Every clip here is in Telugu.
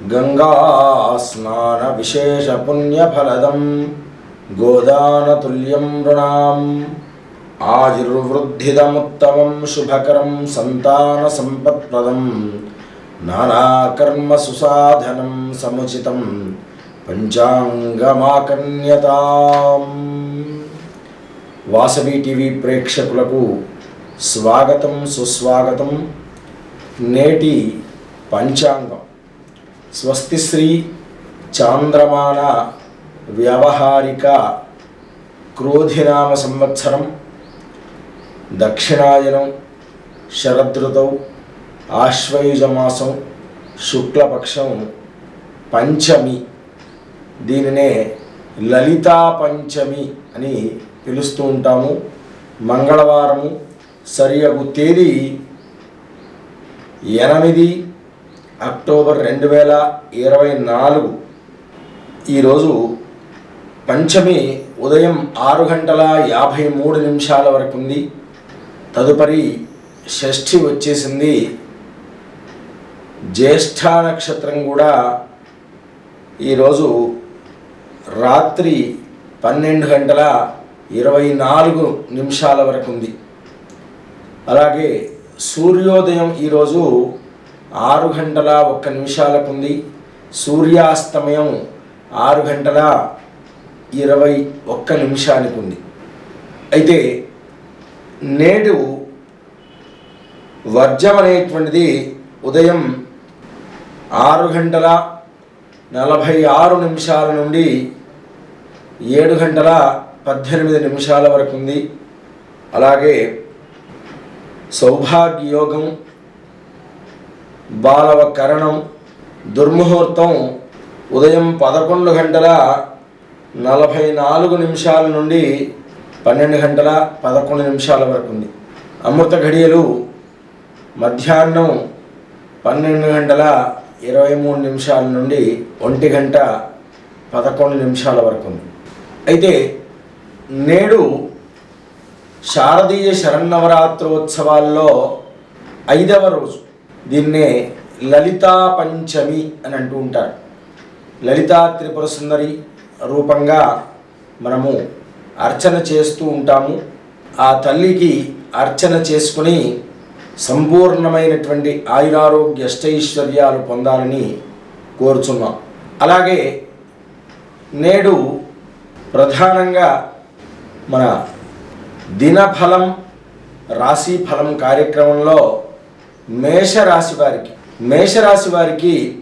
దుస్వప్నదోషాహరం గంగాస్నానవిశేషపుణ్యఫలదం గోదానతుల్యం నృణాం ఆయుర్వృద్ధిదముత్తమం శుభకరం సంతాన సంపత్ప్రదం నానాకర్మ సుసాధనం సముచితం పంచాంగమాకన్యతాం వాసవి టీవీ ప్రేక్షకులకు స్వాగతం సుస్వాగతం నేటి పంచాంగం స్వస్తిశ్రీ చాంద్రమాన వ్యవహారిక క్రోధినామ సంవత్సరం దక్షిణాయనం శరదృతౌ ఆశ్వయుజమాసం శుక్లపక్షం పంచమి. దీనినే లలితా పంచమి అని పిలుస్తూ ఉంటాము. మంగళవారము సరియగు తేదీ ఎనిమిది అక్టోబర్ రెండు వేల ఇరవై నాలుగు. ఈరోజు పంచమి ఉదయం ఆరు గంటల యాభై మూడు నిమిషాల వరకు ఉంది. తదుపరి షష్ఠి వచ్చేసింది. జ్యేష్ఠ నక్షత్రం కూడా ఈరోజు రాత్రి పన్నెండు గంటల ఇరవై నాలుగు నిమిషాల వరకు ఉంది. అలాగే సూర్యోదయం ఈరోజు ఆరు గంటల ఒక్క నిమిషాలకు ఉంది సూర్యాస్తమయం ఆరు గంటల ఇరవై ఒక్క నిమిషానికి ఉంది అయితే నేడు వర్జం అనేటువంటిది ఉదయం ఆరు గంటల నలభై ఆరు నిమిషాల నుండి ఏడు గంటల పద్దెనిమిది నిమిషాల వరకు ఉంది అలాగే సౌభాగ్యయోగం బాలవ కరణం దుర్ముహూర్తం ఉదయం పదకొండు గంటల నలభై నాలుగు నిమిషాల నుండి పన్నెండు గంటల పదకొండు నిమిషాల వరకు ఉంది. అమృత ఘడియలు మధ్యాహ్నం పన్నెండు గంటల ఇరవై మూడు నిమిషాల నుండి ఒంటి గంట పదకొండు నిమిషాల వరకు ఉంది. అయితే నేడు శారదీయ శరన్నవరాత్రోత్సవాల్లో ఐదవ రోజు దీన్నే లలితా పంచమి అని అంటూ ఉంటారు. లలితా త్రిపుర సుందరి రూపంగా మనము అర్చన చేస్తూ ఉంటాము. ఆ తల్లికి అర్చన చేసుకుని సంపూర్ణమైనటువంటి ఆయురారోగ్య అష్టైశ్వర్యాలు పొందాలని కోరుచున్నాం. అలాగే నేడు ప్రధానంగా మన దినఫలం రాశి ఫలం కార్యక్రమంలో మేషరాశి వారికి మేషరాశి వారికి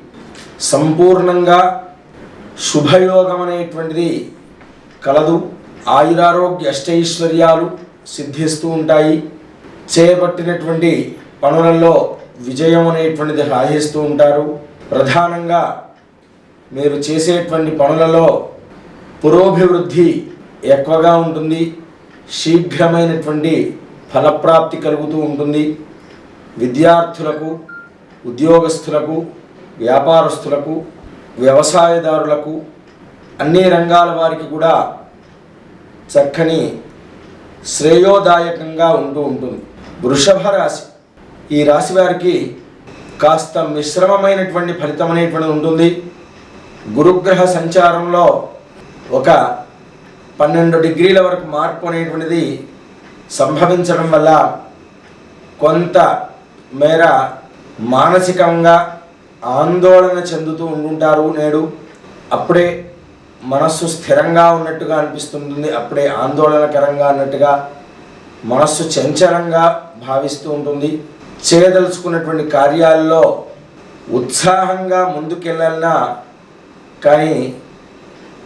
సంపూర్ణంగా శుభయోగం అనేటువంటిది కలదు. ఆయురారోగ్య అష్టైశ్వర్యాలు సిద్ధిస్తూ ఉంటాయి. చేపట్టినటువంటి పనులలో విజయం అనేటువంటిది సాధిస్తూ ఉంటారు. ప్రధానంగా మీరు చేసేటువంటి పనులలో పురోభివృద్ధి ఎక్కువగా ఉంటుంది. శీఘ్రమైనటువంటి ఫలప్రాప్తి కలుగుతూ ఉంటుంది. విద్యార్థులకు ఉద్యోగస్తులకు వ్యాపారస్తులకు వ్యవసాయదారులకు అన్ని రంగాల వారికి కూడా చక్కని శ్రేయోదాయకంగా ఉంటూ ఉంటుంది. వృషభ రాశి. ఈ రాశి వారికి కాస్త మిశ్రమమైనటువంటి ఫలితం అనేటువంటిది ఉంటుంది. గురుగ్రహ సంచారంలో ఒక పన్నెండు డిగ్రీల వరకు మార్పు అనేటువంటిది సంభవించడం వల్ల కొంత మేర మానసికంగా ఆందోళన చెందుతూ ఉండుంటారు నేడు. అప్పుడే మనస్సు స్థిరంగా ఉన్నట్టుగా అనిపిస్తుంటుంది. అప్పుడే ఆందోళనకరంగా అన్నట్టుగా మనస్సు చంచలంగా భావిస్తూ ఉంటుంది. చేయదలుచుకున్నటువంటి కార్యాల్లో ఉత్సాహంగా ముందుకెళ్ళాలన్నా కానీ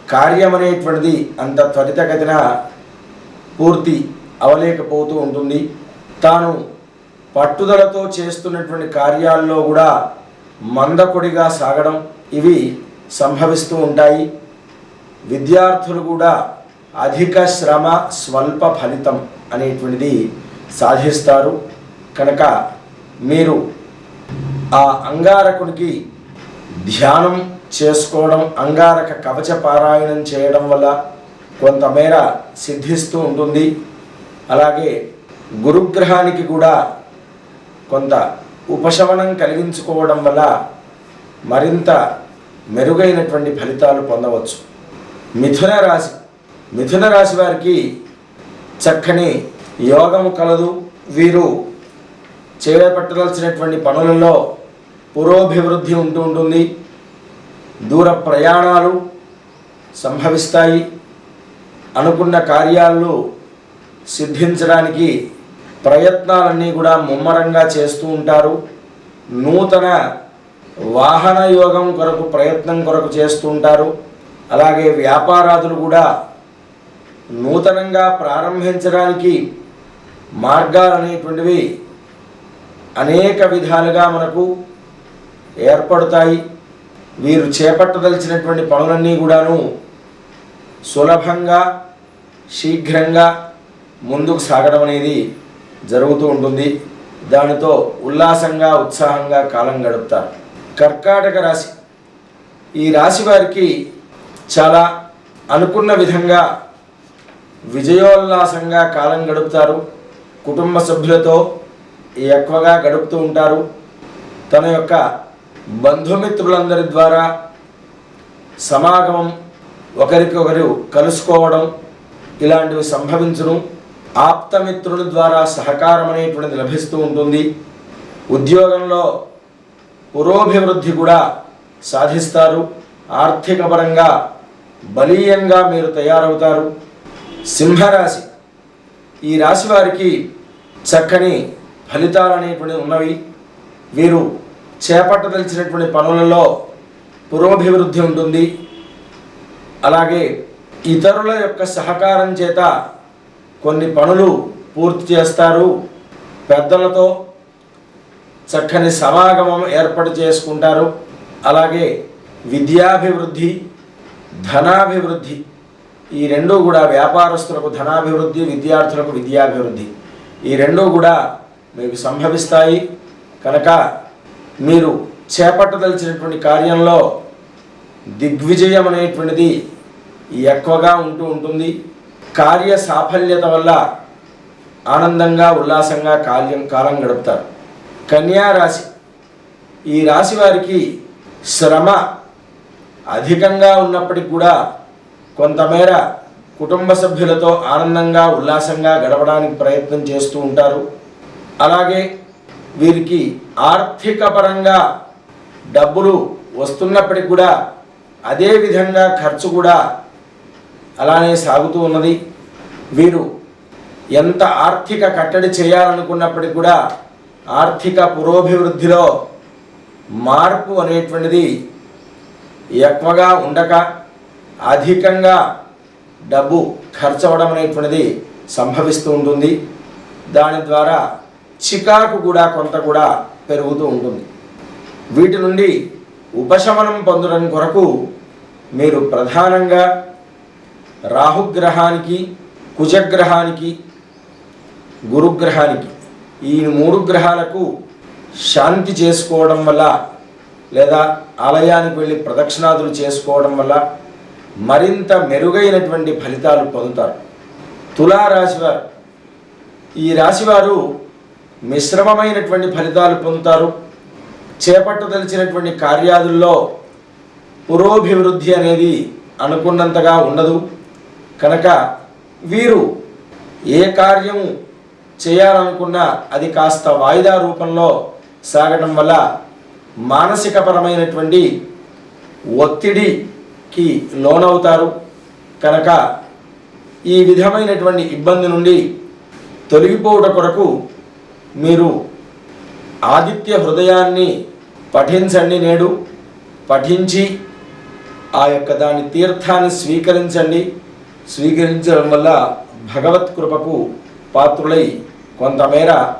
కార్యం అనేటువంటిది అంత త్వరితగతిన పూర్తి అవలేకపోతూ ఉంటుంది. తాను పట్టుదలతో చేస్తున్నటువంటి కార్యాల్లో కూడా మందకొడిగా సాగడం ఇవి సంభవిస్తూ ఉంటాయి. విద్యార్థులు కూడా అధిక శ్రమ స్వల్ప ఫలితం అనేటువంటిది సాధిస్తారు. కనుక మీరు ఆ అంగారకునికి ధ్యానం చేసుకోవడం అంగారక కవచ పారాయణం చేయడం వల్ల కొంతమేర సిద్ధిస్తూ ఉంటుంది. అలాగే గురుగ్రహానికి కూడా కొంత ఉపశమనం కలిగించుకోవడం వల్ల మరింత మెరుగైనటువంటి ఫలితాలు పొందవచ్చు. మిథున రాశి మిథున రాశి వారికి చక్కని యోగము కలదు. వీరు చేపట్టదలసినటువంటి పనులలో పురోభివృద్ధి ఉంటూ ఉంటుంది. దూర ప్రయాణాలు సంభవిస్తాయి. అనుకున్న కార్యాలు సిద్ధించడానికి ప్రయత్నాలన్నీ కూడా ముమ్మరంగా చేస్తూ ఉంటారు. నూతన వాహన యోగం కొరకు ప్రయత్నం కొరకు చేస్తూ ఉంటారు. అలాగే వ్యాపారాదులు కూడా నూతనంగా ప్రారంభించడానికి మార్గాలు అనేటువంటివి అనేక విధాలుగా మనకు ఏర్పడతాయి. వీరు చేపట్టదలిచినటువంటి పనులన్నీ కూడాను సులభంగా శీఘ్రంగా ముందుకు సాగడం అనేది జరుగుతూ ఉంటుంది. దానితో ఉల్లాసంగా ఉత్సాహంగా కాలం గడుపుతారు. కర్కాటక రాశి. ఈ రాశి వారికి చాలా అనుకున్న విధంగా విజయోల్లాసంగా కాలం గడుపుతారు. కుటుంబ సభ్యులతో ఎక్కువగా గడుపుతూ ఉంటారు. తన యొక్క బంధుమిత్రులందరి ద్వారా సమాగమం ఒకరికొకరు కలుసుకోవడం ఇలాంటివి సంభవించడం ఆప్తమిత్రుల ద్వారా సహకారం అనేటువంటిది లభిస్తూ ఉంటుంది. ఉద్యోగంలో పురోభివృద్ధి కూడా సాధిస్తారు. ఆర్థిక పరంగా బలీయంగా మీరు తయారవుతారు. సింహరాశి. ఈ రాశి వారికి చక్కని ఫలితాలు అనేటువంటి ఉన్నవి. వీరు చేపట్టదలిచినటువంటి పనులలో పురోభివృద్ధి ఉంటుంది. అలాగే ఇతరుల యొక్క సహకారం చేత కొన్ని పనులు పూర్తి చేస్తారు. పెద్దలతో చక్కని సమాగమం ఏర్పాటు చేసుకుంటారు. అలాగే విద్యాభివృద్ధి ధనాభివృద్ధి ఈ రెండు కూడా వ్యాపారస్తులకు ధనాభివృద్ధి విద్యార్థులకు విద్యాభివృద్ధి. ఈ రెండు కూడా మీకు సంభవిస్తాయి. కనుక మీరు చేపట్టదలిచినటువంటి కార్యంలో దిగ్విజయం అనేటువంటిది ఎక్కువగా ఉంటూ ఉంటుంది. కార్య సాఫల్యత వల్ల ఆనందంగా ఉల్లాసంగా కార్యం కాలం గడుపుతారు. కన్యా రాశి. ఈ రాశి వారికి శ్రమ అధికంగా ఉన్నప్పటికి కూడా కొంతమేర కుటుంబ సభ్యులతో ఆనందంగా ఉల్లాసంగా గడపడానికి ప్రయత్నం చేస్తూ ఉంటారు. అలాగే వీరికి ఆర్థిక పరంగా డబ్బులు వస్తున్నప్పటికి కూడా అదే విధంగా ఖర్చు కూడా అలానే సాగుతూ ఉన్నది. వీరు ఎంత ఆర్థిక కట్టడి చేయాలనుకున్నప్పటికీ కూడా ఆర్థిక పురోభివృద్ధిలో మార్పు అనేటువంటిది ఎక్కువగా ఉండక అధికంగా డబ్బు ఖర్చు అనేటువంటిది సంభవిస్తూ ఉంటుంది. దాని ద్వారా చికాకు కూడా కొంత కూడా పెరుగుతూ ఉంటుంది. వీటి నుండి ఉపశమనం పొందడం కొరకు మీరు ప్రధానంగా రాహుగ్రహానికి కుజగ్రహానికి గురుగ్రహానికి ఈ మూడు గ్రహాలకు శాంతి చేసుకోవడం వల్ల లేదా ఆలయానికి వెళ్ళి ప్రదక్షిణాదులు చేసుకోవడం వల్ల మరింత మెరుగైనటువంటి ఫలితాలు పొందుతారు. తులారాశి వారు ఈ రాశివారు మిశ్రమమైనటువంటి ఫలితాలు పొందుతారు. చేపట్టదలిచినటువంటి కార్యాదుల్లో పురోభివృద్ధి అనేది అనుకున్నంతగా ఉండదు. కనుక వీరు ఏ కార్యము చేయాలనుకున్నా అది కాస్త వాయిదా రూపంలో సాగడం వల్ల మానసికపరమైనటువంటి ఒత్తిడికి లోనవుతారు. కనుక ఈ విధమైనటువంటి ఇబ్బంది నుండి తొలగిపోవుట కొరకు మీరు ఆదిత్య హృదయాన్ని పఠించండి నేడు. పఠించి ఆ యొక్క దాని తీర్థాన్ని స్వీకరించండి. స్వీకరించడం వల్ల భగవత్ కృపకు పాత్రులై కొంతమేర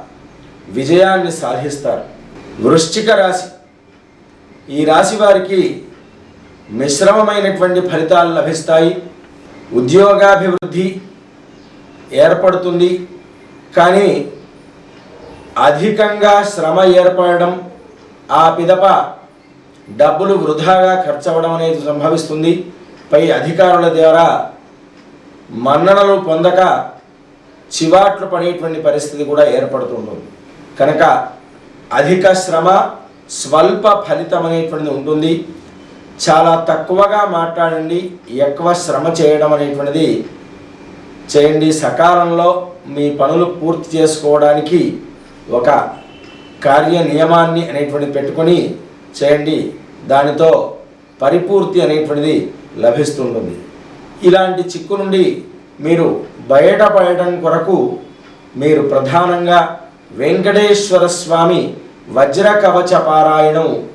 విజయాన్ని సాధిస్తారు. వృశ్చిక రాశి. ఈ రాశి వారికి మిశ్రమమైనటువంటి ఫలితాలు లభిస్తాయి. ఉద్యోగాభివృద్ధి ఏర్పడుతుంది. కానీ అధికంగా శ్రమ ఏర్పడడం ఆ పిదప డబ్బులు వృధాగా ఖర్చవడం అనేది సంభవిస్తుంది. పై అధికారుల ద్వారా మన్ననలు పొందక చివాట్లు పడేటువంటి పరిస్థితి కూడా ఏర్పడుతుంటుంది. కనుక అధిక శ్రమ స్వల్ప ఫలితం అనేటువంటిది ఉంటుంది. చాలా తక్కువగా మాట్లాడండి ఎక్కువ శ్రమ చేయడం అనేటువంటిది చేయండి. సకాలంలో మీ పనులు పూర్తి చేసుకోవడానికి ఒక కార్య నియమాన్ని అనేటువంటిది పెట్టుకొని చేయండి. దానితో పరిపూర్తి అనేటువంటిది లభిస్తుంటుంది. ఇలాంటి చిక్కు నుండి మీరు బయటపడటం కొరకు మీరు ప్రధానంగా వెంకటేశ్వర స్వామి వజ్ర కవచ పారాయణం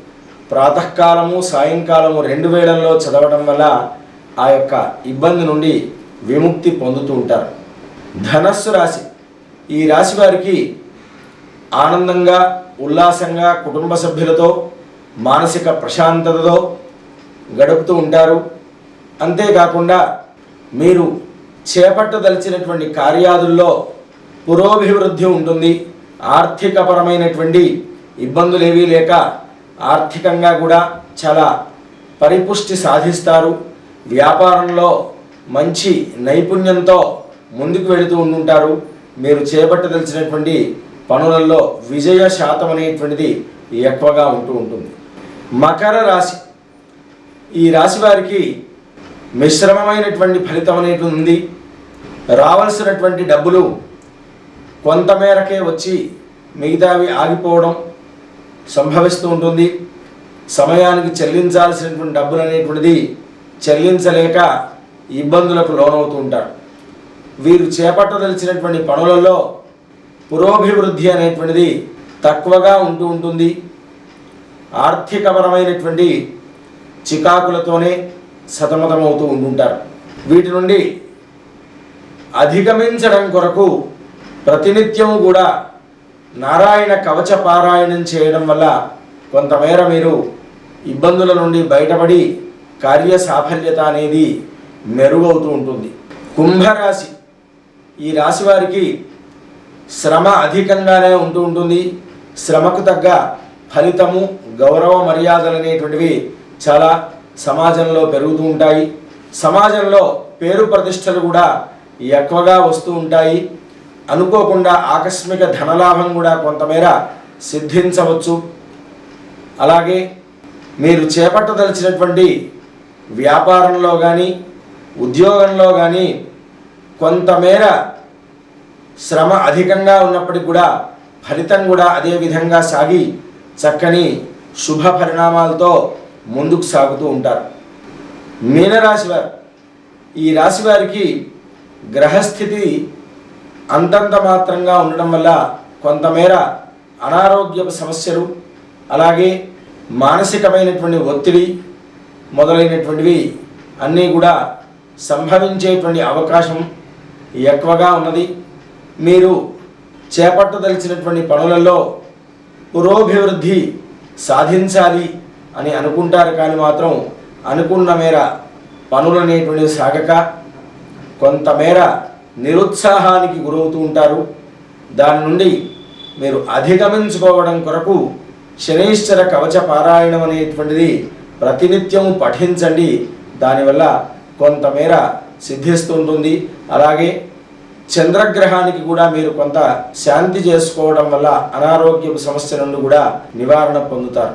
ప్రాతకాలము సాయంకాలము రెండు వేళల్లో చదవడం వల్ల ఆ యొక్క ఇబ్బంది నుండి విముక్తి పొందుతూ ఉంటారు. ధనస్సు రాశి. ఈ రాశి వారికి ఆనందంగా ఉల్లాసంగా కుటుంబ సభ్యులతో మానసిక ప్రశాంతతతో గడుపుతూ ఉంటారు. అంతేకాకుండా మీరు చేపట్టదలిచినటువంటి కార్యాదుల్లో పురోభివృద్ధి ఉంటుంది ఆర్థికపరమైనటువంటి ఇబ్బందులు ఏవీ లేక ఆర్థికంగా కూడా చాలా పరిపుష్టి సాధిస్తారు. వ్యాపారంలో మంచి నైపుణ్యంతో ముందుకు వెళుతూ ఉంటుంటారు మీరు చేపట్టదలిచినటువంటి పనులలో విజయ శాతం అనేటువంటిది ఎక్కువగా ఉంటూ ఉంటుంది. మకర రాశి ఈ రాశి వారికి మిశ్రమమైనటువంటి ఫలితం అనేటువంటి ఉంది. రావాల్సినటువంటి డబ్బులు కొంతమేరకే వచ్చి మిగతావి ఆగిపోవడం సంభవిస్తూ ఉంటుంది. సమయానికి చెల్లించాల్సినటువంటి డబ్బులు అనేటువంటిది చెల్లించలేక ఇబ్బందులకు లోనవుతూ ఉంటారు. వీరు చేపట్టదలిచినటువంటి పనులలో పురోభివృద్ధి అనేటువంటిది తక్కువగా ఉంటూ ఉంటుంది. ఆర్థికపరమైనటువంటి చికాకులతోనే సతమతమవుతూ ఉంటుంటారు. వీటి నుండి అధిగమించడం కొరకు ప్రతినిత్యం కూడా నారాయణ కవచ పారాయణం చేయడం వల్ల కొంతమేర మీరు ఇబ్బందుల నుండి బయటపడి కార్య సాఫల్యత అనేది మెరుగవుతూ ఉంటుంది. కుంభరాశి ఈ రాశి వారికి శ్రమ అధికంగానే ఉంటూ ఉంటుంది. శ్రమకు తగ్గ ఫలితము గౌరవ మర్యాదలు అనేటువంటివి చాలా సమాజంలో పెరుగుతూ ఉంటాయి. సమాజంలో పేరు ప్రతిష్టలు కూడా ఎక్కువగా వస్తూ ఉంటాయి. అనుకోకుండా ఆకస్మిక ధనలాభం కూడా కొంతమేర సిద్ధించవచ్చు. అలాగే మీరు చేపట్టదలిచినటువంటి వ్యాపారంలో కానీ ఉద్యోగంలో కానీ కొంతమేర శ్రమ అధికంగా ఉన్నప్పటికీ కూడా ఫలితం కూడా అదే విధంగా సాగి చక్కని శుభ పరిణామాలతో ముందుకు సాగుతూ ఉంటారు. మీనరాశి వారు ఈ రాశి వారికి గ్రహస్థితి అంతంత మాత్రంగా ఉండడం వల్ల కొంతమేర అనారోగ్య సమస్యలు అలాగే మానసికమైనటువంటి ఒత్తిడి మొదలైనటువంటివి అన్నీ కూడా సంభవించేటువంటి అవకాశం ఎక్కువగా ఉన్నది. మీరు చేపట్టదలిచినటువంటి పనులలో పురోభివృద్ధి సాధించాలి. అని అనుకుంటారు కానీ మాత్రం అనుకున్న మేర పనులు అనేటువంటివి సాగక కొంతమేర నిరుత్సాహానికి గురవుతూ ఉంటారు. దాని నుండి మీరు అధిగమించుకోవడం కొరకు శనైశ్వర కవచ పారాయణం అనేటువంటిది ప్రతినిత్యం పఠించండి. దానివల్ల కొంతమేర సిద్ధిస్తుంటుంది అలాగే చంద్రగ్రహానికి కూడా మీరు కొంత శాంతి చేసుకోవడం వల్ల అనారోగ్య సమస్య నుండి కూడా నివారణ పొందుతారు.